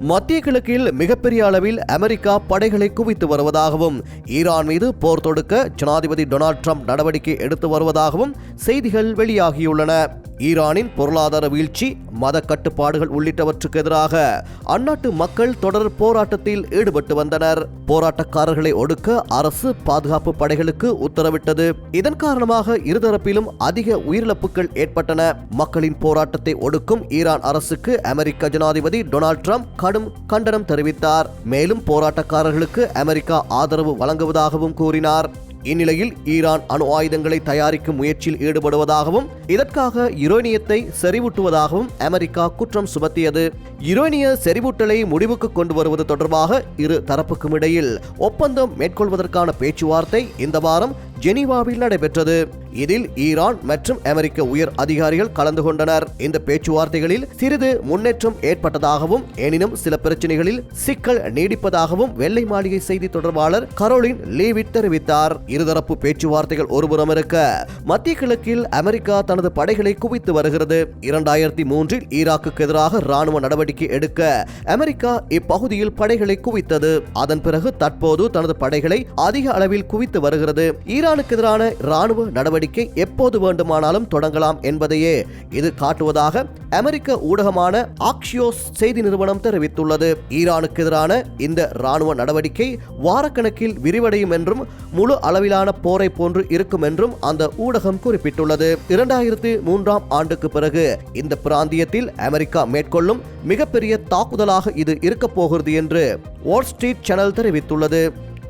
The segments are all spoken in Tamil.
மத்திய கிழக்கில் மிகப்பெரிய அளவில் அமெரிக்கா படைகளை குவித்து வருவதாகவும் ஈரான் மீது போர் தொடுக்க ஜனாதிபதி டொனால்ட் ட்ரம்ப் நடவடிக்கை எடுத்து வருவதாகவும் செய்திகள் வெளியாகியுள்ளன. ஈரானின் பொருளாதார வீழ்ச்சி மத கட்டுப்பாடுகள் உள்ளிட்டவற்றுக்கு எதிராக அந்நாட்டு மக்கள் தொடர் போராட்டத்தில் ஈடுபட்டு வந்தனர். போராட்டக்காரர்களை ஒடுக்க அரசு பாதுகாப்பு படைகளுக்கு உத்தரவிட்டது. இதன் காரணமாக இருதரப்பிலும் அதிக உயிரிழப்புகள் ஏற்பட்டன. மக்களின் போராட்டத்தை ஒடுக்கும் ஈரான் அரசுக்கு அமெரிக்க ஜனாதிபதி டொனால்ட் ட்ரம்ப் கடும் கண்டனம் தெரிவித்தார். மேலும் போராட்டக்காரர்களுக்கு அமெரிக்கா ஆதரவு வழங்குவதாகவும் கூறினார். இந்நிலையில் ஈரான் அணு ஆயுதங்களை தயாரிக்கும் முயற்சியில் ஈடுபடுவதாகவும் இதற்காக யுரேனியத்தை செறிவூட்டுவதாகவும் அமெரிக்கா குற்றம் சுமத்தியது. யுரேனிய செறிவூட்டலை முடிவுக்கு கொண்டு வருவது தொடர்பாக இரு தரப்புக்கும் இடையில் ஒப்பந்தம் மேற்கொள்வதற்கான பேச்சுவார்த்தை இந்த வாரம் ஜெனீவாவில் நடைபெற்றது. இதில் ஈரான் மற்றும் அமெரிக்க உயர் அதிகாரிகள் கலந்து கொண்டனர். இந்த பேச்சுவார்த்தைகளில் சிறிது முன்னேற்றம் ஏற்பட்டதாகவும் எனினும் சில பிரச்சனைகளில் சிக்கல் நீடிப்பதாகவும் வெள்ளை மாளிகை செய்தி தொடர்பாளர் கரோலின் லீவிட் தெரிவித்தார். இருதரப்பு பேச்சுவார்த்தைகள் ஒருபுறம் இருக்க மத்திய கிழக்கில் அமெரிக்கா தனது படைகளை குவித்து வருகிறது. இரண்டாயிரத்தி மூன்றில் ஈராக்குக்கு எதிராக ராணுவ நடவடிக்கை எடுக்க அமெரிக்கா இப்பகுதியில் படைகளை குவித்தது. அதன் பிறகு தற்போது தனது படைகளை அதிக அளவில் குவித்து வருகிறது. ஈரானுக்கு எதிரான இராணுவ நடவடிக்கை எப்போது வேண்டுமானாலும் தொடங்கலாம் என்பதையே இது காட்டுவதாக அமெரிக்க ஊடகமான ஆக்ஷியோஸ் செய்தி நிறுவனம் தெரிவித்துள்ளது. ஈரானுக்கு எதிரான இந்த இராணுவ நடவடிக்கை வாரக்கணக்கில் விரிவடையும் என்றும் முழு அளவிலான போரை போன்று இருக்கும் என்றும் அந்த ஊடகம் குறிப்பிட்டுள்ளது. இரண்டாயிரத்தி மூன்றாம் ஆண்டுக்கு பிறகு இந்த பிராந்தியத்தில் அமெரிக்கா மேற்கொள்ளும் மிகப்பெரிய தாக்குதலாக இது இருக்கப் போகிறது என்று வால் ஸ்ட்ரீட் சேனல் தெரிவித்துள்ளது.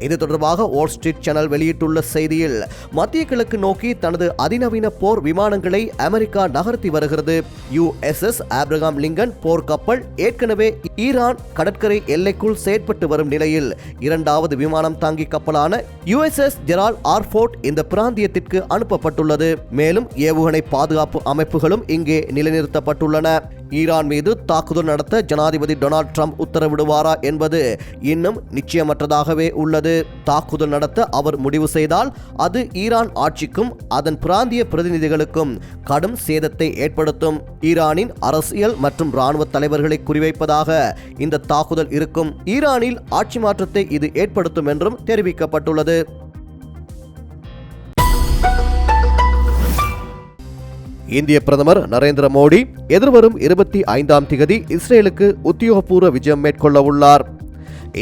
இது தொடர்பாக வால் ஸ்ட்ரீட் சேனல் வெளியிட்டுள்ள செய்தியில் மத்திய கிழக்கு நோக்கி தனது அதிநவீன போர் விமானங்களை அமெரிக்கா நகர்த்தி வருகிறது. யுஎஸ்எஸ் ஆப்ரகாம் லிங்கன் போர் கப்பல் ஏற்கனவே ஈரான் கடற்கரை எல்லைக்குள் செயற்பட்டு வரும் நிலையில் இரண்டாவது விமானம் தாங்கி கப்பலான யுஎஸ்எஸ் ஜெரால் ஆர்ஃபோர்ட் இந்த பிராந்தியத்திற்கு அனுப்பப்பட்டுள்ளது. மேலும் ஏவுகணை பாதுகாப்பு அமைப்புகளும் இங்கே நிலைநிறுத்தப்பட்டுள்ளன. ஈரான் மீது தாக்குதல் நடத்த ஜனாதிபதி டொனால்ட் ட்ரம்ப் உத்தரவிடுவாரா என்பது இன்னும் நிச்சயமற்றதாகவே உள்ளது. தாக்குதல் நடத்த அவர் முடிவு செய்தால் அது ஈரான் ஆட்சிக்கும் அதன் பிராந்திய பிரதிநிதிகளுக்கும் கடும் சேதத்தை ஏற்படுத்தும். ஈரானின் அரசியல் மற்றும் ராணுவ தலைவர்களை குறிவைப்பதாக இந்த தாக்குதல் இருக்கும். ஈரானில் ஆட்சி மாற்றத்தை இது ஏற்படுத்தும் என்றும் தெரிவிக்கப்பட்டுள்ளது. இந்திய பிரதமர் நரேந்திர மோடி எதிர்வரும் இருபத்தி ஐந்தாம் திகதி இஸ்ரேலுக்கு உத்தியோகபூர்வ விஜயம் மேற்கொள்ள உள்ளார்.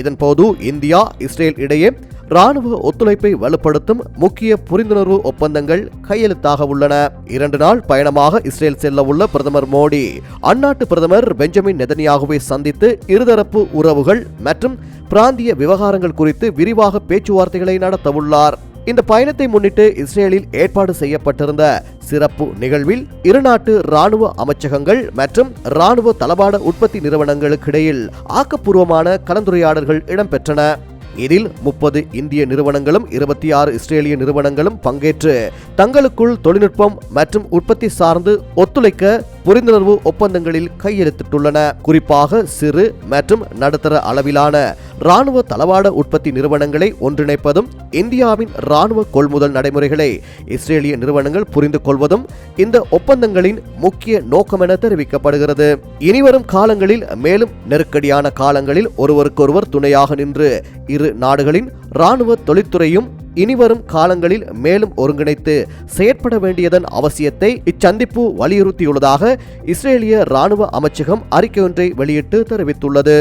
இதன்போது இந்தியா இஸ்ரேல் இடையே ராணுவ ஒத்துழைப்பை வலுப்படுத்தும் முக்கிய புரிந்துணர்வு ஒப்பந்தங்கள் கையெழுத்தாக உள்ளன. இரண்டு நாள் பயணமாக இஸ்ரேல் செல்ல உள்ள பிரதமர் மோடி அந்நாட்டு பிரதமர் பெஞ்சமின் நெதனியாகவே சந்தித்து இருதரப்பு உறவுகள் மற்றும் பிராந்திய விவகாரங்கள் குறித்து விரிவாக பேச்சுவார்த்தைகளை நடத்தவுள்ளார். இந்த பயணத்தை முன்னிட்டு இஸ்ரேலில் ஏற்பாடு செய்யப்பட்டிருந்த சிறப்பு நிகழ்வில் இருநாட்டு ராணுவ அமைச்சகங்கள் மற்றும் ராணுவ தளபாட உற்பத்தி நிறுவனங்களுக்கிடையில் ஆக்கப்பூர்வமான கலந்துரையாடல்கள் இடம்பெற்றன. இதில் முப்பது இந்திய நிறுவனங்களும் இருபத்தி ஆறு இஸ்ரேலிய நிறுவனங்களும் பங்கேற்று தங்களுக்குள் தொழில்நுட்பம் மற்றும் உற்பத்தி சார்ந்து ஒத்துழைக்க புரிந்துணர்வு ஒப்பந்தங்களில் கையெழுத்திட்டுள்ளன. குறிப்பாக சிறு மற்றும் நடுத்தர அளவிலான ராணுவ தளவாட உற்பத்தி நிறுவனங்களை ஒன்றிணைப்பதும் இந்தியாவின் ராணுவ கொள்முதல் நடைமுறைகளை இஸ்ரேலிய நிறுவனங்கள் புரிந்து கொள்வதும் இந்த ஒப்பந்தங்களின் முக்கிய நோக்கமென தெரிவிக்கப்படுகிறது. இனிவரும் காலங்களில் மேலும் நெருக்கடியான காலங்களில் ஒருவருக்கொருவர் துணையாக நின்று இரு நாடுகளின் ராணுவ தொழில்துறையும் இனிவரும் காலங்களில் மேலும் ஒருங்கிணைத்து செயற்பட வேண்டியதன் அவசியத்தை இச்சந்திப்பு வலியுறுத்தியுள்ளதாக இஸ்ரேலிய ராணுவ அமைச்சகம் அறிக்கை ஒன்றை வெளியிட்டு தெரிவித்துள்ளது.